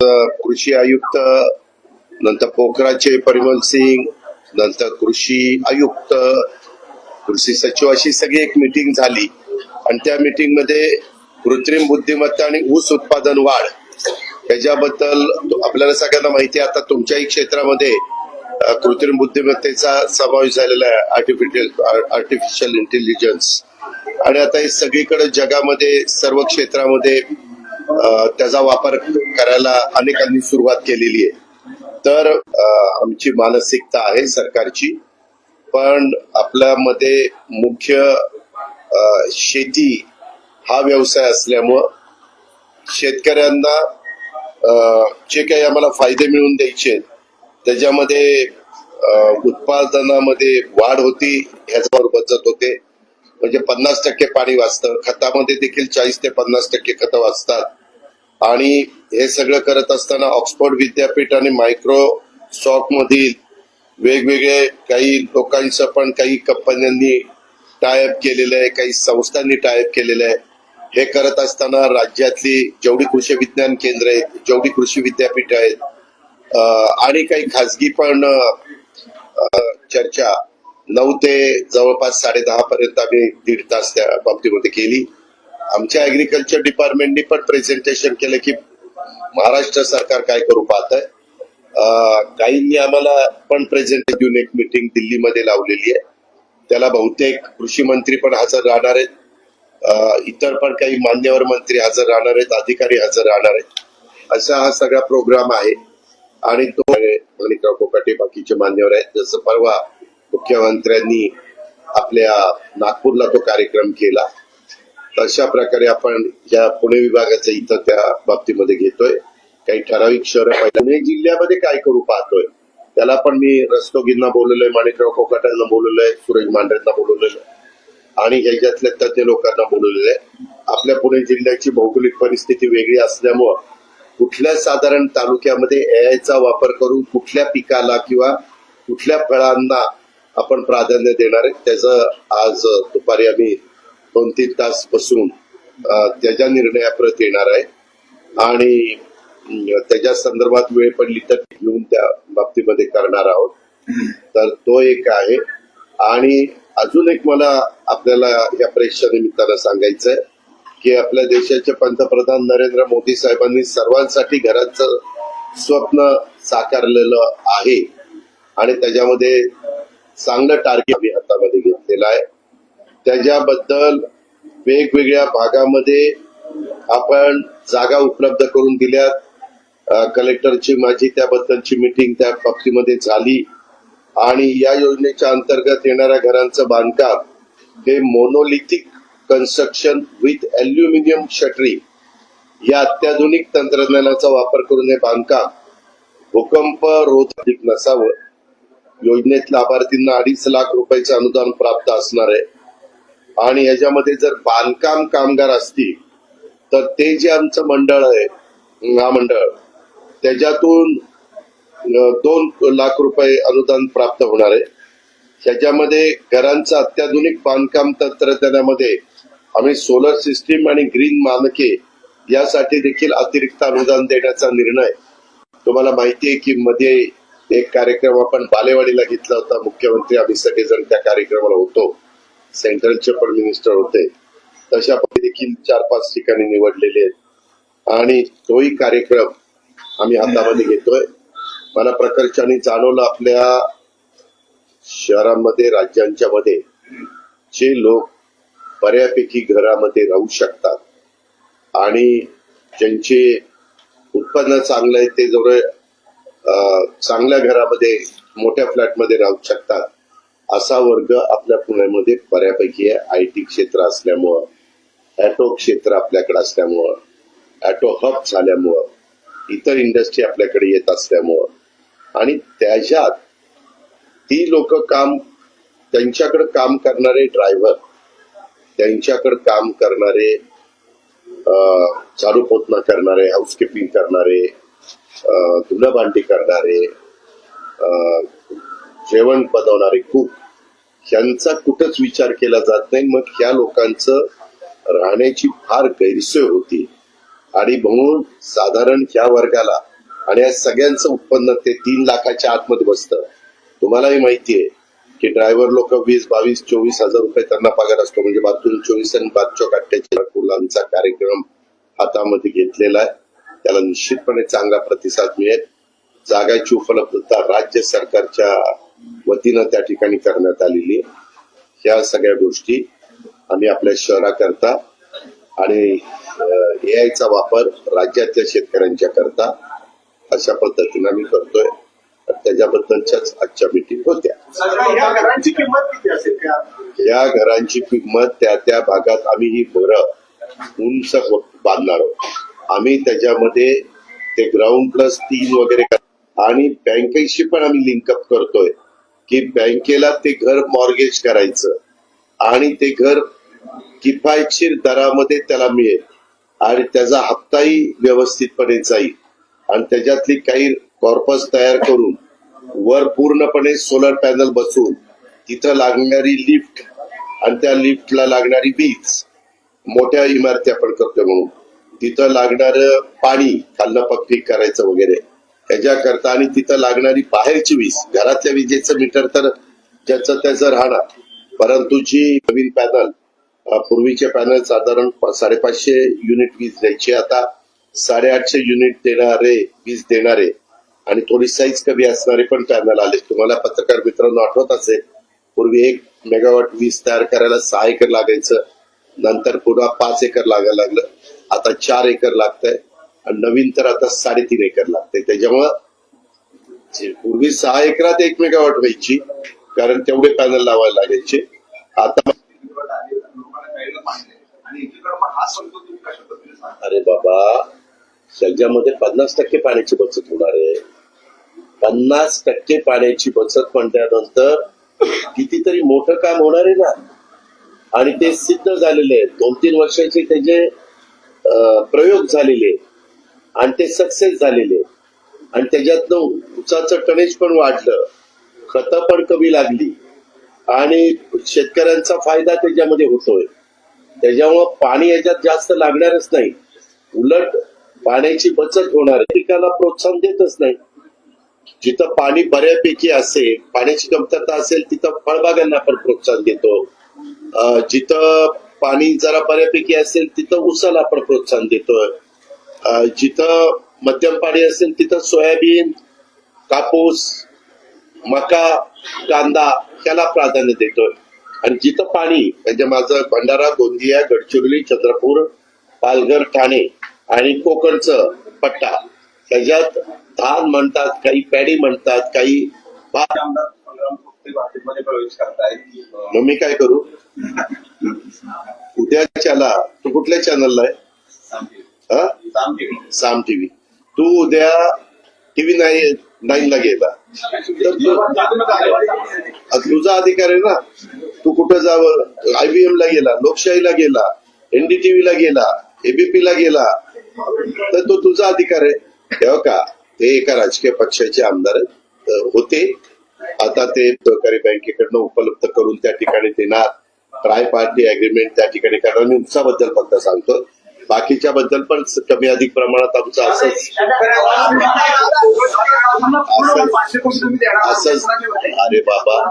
कृषी आयुक्त नंतर पोखराचे परिमल सिंग नंतर कृषी आयुक्त कृषी सचिव अशी सगळी एक मिटिंग झाली. आणि त्या मिटिंगमध्ये कृत्रिम बुद्धिमत्ता आणि ऊस उत्पादन वाढ त्याच्याबद्दल आपल्याला सगळ्यांना माहिती आहे. आता तुमच्याही क्षेत्रामध्ये कृत्रिम बुद्धिमत्तेचा समावेश झालेला आहे आर्टिफिशियल आर्टिफिशियल इंटेलिजन्स आणि आता हे सगळीकडे जगामध्ये सर्व क्षेत्रामध्ये त्याचा वापर करायला अनेकांनी सुरुवात केलेली आहे. तर आमची मानसिकता आहे सरकारची पण आपल्यामध्ये मुख्य शेती हा व्यवसाय असल्यामुळं शेतकऱ्यांना जे काही आम्हाला फायदे मिळवून द्यायचे त्याच्यामध्ये उत्पादनामध्ये वाढ होती ह्याच्यावर बचत होते. म्हणजे पन्नास टक्के पाणी वाचतं खतामध्ये देखील चाळीस ते पन्नास टक्के खतं वाचतात. आणि हे सगळं करत असताना ऑक्सफोर्ड विद्यापीठ आणि मायक्रोसॉफ्ट मधील वेगवेगळे काही लोकांचं पण काही कंपन्यांनी टायअप केलेलं आहे काही संस्थांनी टायअप केलेलं आहे. हे करत असताना राज्यातली जेवढी कृषी विज्ञान केंद्र आहेत जेवढी कृषी विद्यापीठ आहेत आणि काही खाजगी पण चर्चा नऊ ते जवळपास साडे दहा पर्यंत आम्ही दीड तास त्या बाबतीमध्ये केली. आमच्या ऍग्रिकल्चर डिपार्टमेंटनी पण प्रेझेंटेशन केलं की महाराष्ट्र सरकार काय करू पाहत आहे काहींनी आम्हाला पण प्रेझेंट देऊन एक मिटिंग दिल्लीमध्ये लावलेली आहे. त्याला बहुतेक कृषी मंत्री पण हजर राहणार आहेत. इतर पण काही मान्यवर मंत्री हजर राहणार आहेत अधिकारी हजर राहणार आहेत. असा हा सगळा प्रोग्राम आहे. आणि तो माणिकराव कोकाटे बाकीचे मान्यवर आहेत. जसं परवा मुख्यमंत्र्यांनी आपल्या नागपूरला तो कार्यक्रम केला. तशा प्रकारे आपण या पुणे विभागाचं इथं त्या बाबतीमध्ये घेतोय. काही ठराविक शहरं पुणे जिल्ह्यामध्ये काय करू पाहतोय? त्याला पण मी रस्तोगींना बोललोय माणिकराव कोकाटांना बोललोय सुरेश मांढरेंना बोलवलेलं आहे आणि ह्याच्यातल्या तज्ज्ञ लोकांना बोलवलेलं आहे. आपल्या पुणे जिल्ह्याची भौगोलिक परिस्थिती वेगळी असल्यामुळं कुठल्या साधारण तालुक्यामध्ये एआयचा वापर करून कुठल्या पिकाला किंवा कुठल्या फळांना आपण प्राधान्य देणार आहे त्याचं आज दुपारी आम्ही दोन तीन तास बसून त्याच्या निर्णयाप्रत येणार आहे. आणि त्याच्या संदर्भात वेळ पडली तर घेऊन त्या बाबतीमध्ये करणार आहोत. तर तो एक आहे. आणि अजून एक मला आपल्याला या परीक्षा निमित्तानं सांगायचं आहे की आपल्या देशाचे पंतप्रधान नरेंद्र मोदी साहेबांनी सर्वांसाठी घराचं स्वप्न साकारलेलं आहे. आणि त्याच्यामध्ये चांगलं टार्गेट आम्ही हातामध्ये घेतलेलं आहे. त्याच्याबद्दल वेगवेगळ्या भागामध्ये आपण जागा उपलब्ध करून दिल्यात. कलेक्टरची माझी त्याबद्दलची मीटिंग त्या बाबतीमध्ये झाली. आणि या योजनेच्या अंतर्गत येणाऱ्या घरांचं बांधकाम हे monolithic construction with aluminium shuttering या अत्याधुनिक तंत्रज्ञानाचा वापर करून हे बांधकाम भूकंप रोधक नसावं. योजनेत लाभार्थींना अडीच लाख रुपयाचं अनुदान प्राप्त असणार आहे. आणि याच्यामध्ये जर बांधकाम कामगार असतील तर ते जे आमचं मंडळ आहे महामंडळ त्याच्यातून दोन लाख रुपये अनुदान प्राप्त होणार आहे. त्याच्यामध्ये घरांचं अत्याधुनिक बांधकाम तंत्रज्ञानामध्ये आम्ही सोलर सिस्टीम आणि ग्रीन मानके यासाठी देखील अतिरिक्त अनुदान देण्याचा निर्णय तुम्हाला माहिती आहे की मध्ये एक कार्यक्रम आपण बालेवाडीला घेतला होता. मुख्यमंत्री आम्ही सगळेजण त्या कार्यक्रमाला होतो. सेंट्रलचे पण मिनिस्टर होते. तशा पण देखील चार पाच ठिकाणी निवडलेले आहेत. आणि तोही कार्यक्रम आम्ही हातामध्ये घेतोय. मला प्रकर्षाने जाणवलं आपल्या शहरांमध्ये राज्यांच्या मध्ये जे लोक बऱ्यापैकी घरामध्ये राहू शकतात. आणि ज्यांचे उत्पन्न चांगलं आहे ते जवळ चांगल्या घरामध्ये मोठ्या फ्लॅटमध्ये राहू शकतात. असा वर्ग आपल्या पुण्यामध्ये बऱ्यापैकी आहे आय टी क्षेत्र असल्यामुळं ॲटो क्षेत्र आपल्याकडे असल्यामुळं ॲटो हब झाल्यामुळं इतर इंडस्ट्री आपल्याकडे येत असल्यामुळं आणि त्याच्यात ती लोक काम त्यांच्याकडे काम करणारे ड्रायव्हर त्यांच्याकडे काम करणारे चालू पोतना करणारे हाऊसकीपिंग करणारे अं, भांडी करणारे जेवण बनवणारे कुक ह्यांचा कुठंच विचार केला जात नाही. मग ह्या लोकांचं राहण्याची फार गैरसोय होती. आणि म्हणून साधारण ह्या वर्गाला आणि या सगळ्यांचं उत्पन्न ते तीन लाखाच्या आतमध्ये बसतं. तुम्हालाही माहितीये की ड्रायव्हर लोक वीस बावीस चोवीस हजार रुपये त्यांना पगार असतो. म्हणजे बाथरूम चोवीस आणि बादचो काट्याच्या फुलांचा कार्यक्रम हातामध्ये घेतलेला आहे. त्याला निश्चितपणे चांगला प्रतिसाद मिळेल. जागाची उपलब्धता राज्य सरकारच्या वतीनं त्या ठिकाणी करण्यात आलेली ह्या सगळ्या गोष्टी आम्ही आपल्या शहराकरता आणि एआयचा वापर राज्यातल्या शेतकऱ्यांच्या करता अशा पद्धतीनं आम्ही करतोय. त्याच्याबद्दलच्याच आजच्या मिटिंग होत्या. या घरांची किंमत किती असेल या घरांची किंमत त्या त्या भागात आम्ही ही घरं उंच बांधणार आहोत. आम्ही त्याच्यामध्ये ते ग्राउंड प्लस तीन वगैरे आणि बँकेशी पण आम्ही लिंकअप करतोय. की बँकेला ते घर मॉर्गेज करायचं. आणि ते घर किफायतशीर दरामध्ये त्याला मिळेल. आणि त्याचा हप्ताही व्यवस्थितपणे जाईल. आणि त्याच्यातली काही कॉर्पस तयार करून वर पूर्णपणे सोलर पॅनल बसून तिथं लागणारी लिफ्ट आणि त्या लिफ्टला लागणारी वीज मोठ्या इमारती आपण करतोय म्हणून. तिथं लागणार पाणी खाल्लं पक्की करायचं वगैरे. ह्याच्याकरता आणि तिथं लागणारी बाहेरची वीज घरातल्या विजेचं मीटर तर ज्याचं त्याचं राहणार. परंतु जी नवीन पॅनल पूर्वीचे पॅनल साधारण साडेपाचशे युनिट वीज द्यायची आता साडेआठशे युनिट देणारे वीज देणारे आणि थोडी साईज कमी असणारे पण पॅनल आले. तुम्हाला पत्रकार मित्रांनो आठवत असेल पूर्वी एक मेगावॉट वीज तयार करायला सहा एकर लागायचं नंतर पुन्हा पाच एकर लागायला लागलं. आता चार एकर लागतंय. नवीन तर आता साडेतीन एकर लागते. त्याच्यामुळं पूर्वी सहा एकरात एक मेगावॉट व्हायची कारण तेवढे पॅनल लावायला लागायचे. आता अरे बाबा त्याच्यामध्ये पन्नास टक्के पाण्याची बचत होणार आहे. पन्नास टक्के पाण्याची बचत म्हटल्यानंतर कितीतरी मोठं काम होणार आहे ना? आणि ते सिद्ध झालेले आहे दोन तीन वर्षाचे त्याचे प्रयोग झालेले आहेत. आणि ते सक्सेस झालेले. आणि त्याच्यातनं उसाचं टनेज पण वाढलं. खतं पण कमी लागली. आणि शेतकऱ्यांचा फायदा त्याच्यामध्ये होतोय. त्याच्यामुळं पाणी याच्यात जास्त लागणारच नाही. उलट पाण्याची बचत होणार आहे. पिकाला प्रोत्साहन देतच नाही. जिथं पाणी बऱ्यापैकी असेल पाण्याची कमतरता असेल तिथं फळबागांना आपण प्रोत्साहन देतो. जिथं पाणी जरा बऱ्यापैकी असेल तिथं उसाला आपण प्रोत्साहन देतोय. जिथं मध्यम पाणी असेल तिथं सोयाबीन कापूस मका कांदा त्याला प्राधान्य देतोय. आणि जिथं पाणी म्हणजे माझं भंडारा गोंदिया गडचिरोली चंद्रपूर पालघर ठाणे आणि कोकणचं पट्टा त्याच्यात धान म्हणतात काही पॅडी म्हणतात काही मग मी काय करू? उद्याच्याला तू कुठल्या चॅनलला आहे? साम टीव्ही. तू उद्या टीव्ही नाही नाईन ला गेला तर तुझा अधिकार आहे ना. तू कुठं जावं आयबीएम ला गेला लोकशाहीला गेला एनडीटीव्ही ला गेला एबीपी ला गेला. तर तो तुझा अधिकार आहे. तेव्हा का ते एका राजकीय पक्षाचे आमदार होते. आता ते सहकारी बँकेकडनं उपलब्ध करून त्या ठिकाणी देणार. ट्राय पार्टी अग्रीमेंट त्या ठिकाणी करणार मी उंचाबद्दल फक्त सांगतो. बाकीच्या बद्दल पण कमी अधिक प्रमाणात आमचं असंच असंच अरे बाबा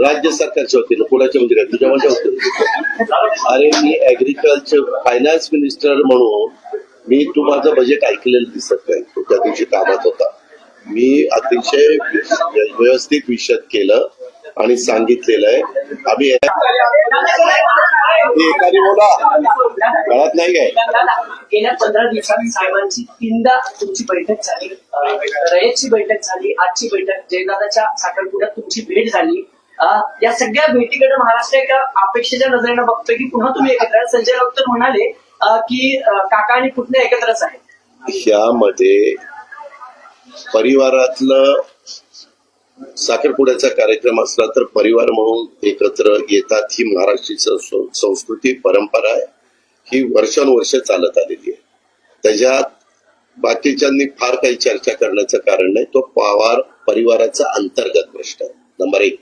राज्य सरकारच्या वतीनं कुणाच्या वतीनं? तुझ्या माझ्या वतीनं अरे मी ऍग्रिकल्चर फायनान्स मिनिस्टर म्हणून मी तू माझं बजेट ऐकलेलं दिसत नाही. तो त्या दिवशी कामात होता. मी अतिशय व्यवस्थित विशद केलं. आणि सांगितलेलं आहे. आम्ही एखादी बोला. कळत नाही काय? गेल्या पंधरा दिवसात साहेबांची तीनदा तुमची बैठक झाली. रयतची बैठक झाली आजची बैठक जयदादाच्या साखरपुड्यात तुमची भेट झाली. या सगळ्या भेटीकडे महाराष्ट्र एका अपेक्षेच्या नजरेनं बघतोय की पुन्हा तुम्ही एकत्र. संजय राऊत म्हणाले की काका आणि पुतणे एकत्रच आहेत. ह्यामध्ये परिवारातलं साखरपुड्याचा कार्यक्रम असला तर परिवार म्हणून एकत्र येतात ही महाराष्ट्रीय संस्कृती परंपरा आहे. ही वर्षानुवर्ष चालत आलेली आहे. त्याच्यात बाकीच्यांनी फार काही चर्चा करण्याचं कारण नाही. तो पवार परिवाराचा अंतर्गत प्रश्न आहे. नंबर एक.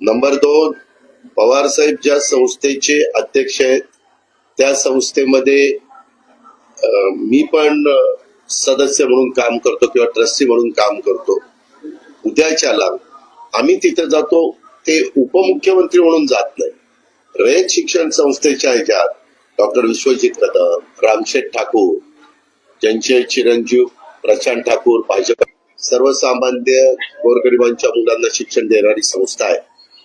नंबर दोन पवार साहेब ज्या संस्थेचे अध्यक्ष आहेत त्या संस्थेमध्ये मी पण सदस्य म्हणून काम करतो किंवा ट्रस्टी म्हणून काम करतो. उद्याच्याला आम्ही तिथे जातो ते उपमुख्यमंत्री म्हणून जात नाही. रयत शिक्षण संस्थेच्या ह्याच्यात डॉक्टर विश्वजित कदम रामशेठ ठाकूर ज्यांचे चिरंजीव प्रशांत ठाकूर भाजप सर्वसामान्य गोरगरिबांच्या मुलांना शिक्षण देणारी संस्था आहे.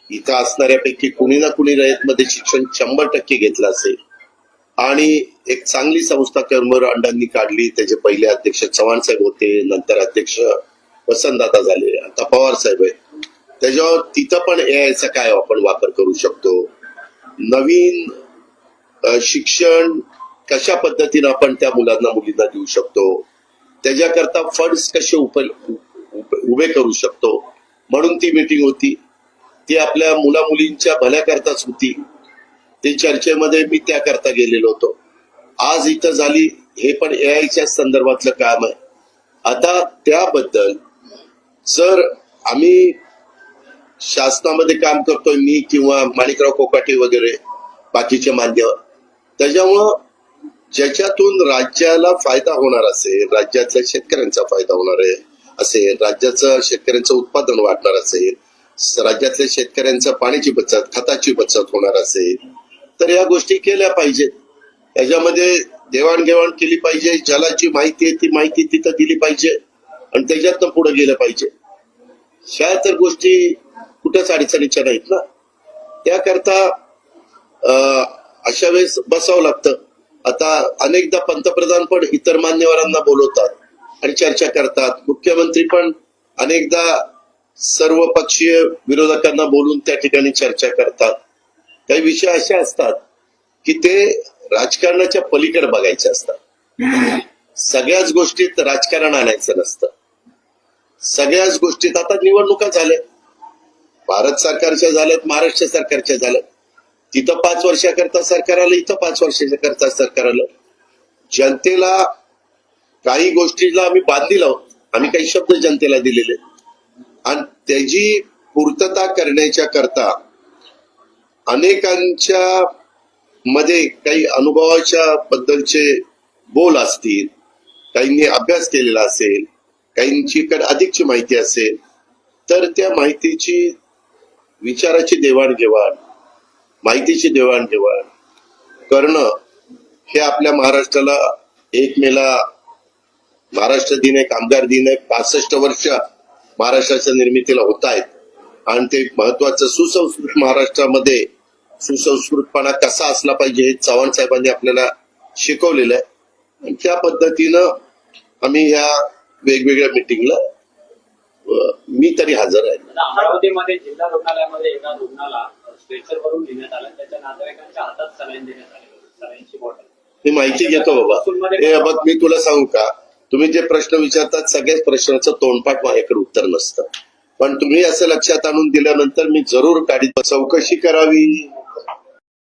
इथं असणाऱ्यापैकी कुणी ना कुणी रयत मध्ये शिक्षण शंभर टक्के घेतलं असेल. आणि एक चांगली संस्था कर्मर अंडांनी काढली त्याचे पहिले अध्यक्ष चव्हाण साहेब होते नंतर अध्यक्ष वसंतदादा झाले आता पवार साहेब आहे त्याच्यावर तिथं पण एआयचा काय आपण वापर करू शकतो? नवीन शिक्षण कशा पद्धतीनं आपण त्या मुलांना मुलींना देऊ शकतो? त्याच्याकरता फंड्स कसे उप उभे करू शकतो? म्हणून ती मीटिंग होती. ती आपल्या मुला मुलींच्या भल्याकरताच होती. ते चर्चेमध्ये मी त्याकरता गेलेलो होतो. आज इथं झाली हे पण एआयच्या संदर्भातलं काम आहे. आता त्याबद्दल सर आम्ही शासनामध्ये काम करतोय मी किंवा माणिकराव कोकाटे वगैरे बाकीचे मान्यवर त्याच्यामुळं ज्याच्यातून राज्याला फायदा होणार असेल राज्यातल्या शेतकऱ्यांचा फायदा होणार आहे असेल राज्याचं शेतकऱ्यांचं उत्पादन वाढणार असेल राज्यातल्या शेतकऱ्यांचं पाण्याची बचत खताची बचत होणार असेल तर या गोष्टी केल्या पाहिजेत. त्याच्यामध्ये देवाणघेवाण केली पाहिजे जलाची माहिती आहे ती माहिती तिथं दिली पाहिजे. आणि त्याच्यातनं पुढे गेलं पाहिजे. ह्या तर गोष्टी कुठंच अडचणीच्या नाहीत ना? त्याकरता अशा वेळेस बसावं लागतं. आता अनेकदा पंतप्रधान पण इतर मान्यवरांना बोलवतात आणि चर्चा करतात. मुख्यमंत्री पण अनेकदा सर्व पक्षीय विरोधकांना बोलून त्या ठिकाणी चर्चा करतात. काही विषय असे असतात की ते राजकारणाच्या पलीकडे बघायचे असतात. सगळ्याच गोष्टीत राजकारण आणायचं नसतं. सगळ्याच गोष्टीत आता निवडणुका झाल्या. भारत सरकारच्या झाल्यात महाराष्ट्र सरकारच्या झाल्यात. तिथं पाच वर्षाकरता सरकार आलं इथं पाच वर्षाच्या करता सरकार आलं. जनतेला काही गोष्टीला आम्ही बांधील आहोत आम्ही काही शब्द जनतेला दिलेले. आणि त्याची पूर्तता करण्याच्या करता अनेकांच्या मध्ये काही अनुभवाच्या बद्दलचे बोल असतील काहींनी अभ्यास केलेला असेल काहींची कडे अधिकची माहिती असेल तर त्या माहितीची विचाराची देवाणघेवाण माहितीची देवाणघेवाण करणं हे आपल्या महाराष्ट्राला एक मेला महाराष्ट्र दिन आहे कामगार दिन आहे पासष्ट वर्ष महाराष्ट्राच्या निर्मितीला होत आहेत. आणि ते महत्वाचं सुसंस्कृत महाराष्ट्रामध्ये सुसंस्कृतपणा कसा असला पाहिजे हे चव्हाण साहेबांनी आपल्याला शिकवलेलं आहे. आणि त्या पद्धतीनं आम्ही ह्या वेगवेगळ्या मिटिंगला मी तरी हजर आहे. अमरावतीमध्ये जिल्हा रुग्णालयामध्ये एका रुग्णाला स्ट्रेचर वरून आलं. त्याच्या नातेवाईकांच्या हातात सलाईन देण्यात आले. सलाईनची बॉटल मी माहिती घेतो बाबा. हे बघ मी तुला सांगू का? तुम्ही जे प्रश्न विचारतात सगळ्याच प्रश्नाचं तोंडपाठ माझ्याकडे उत्तर नसतं. पण तुम्ही असं लक्षात आणून दिल्यानंतर मी जरूर काढीत चौकशी करावी.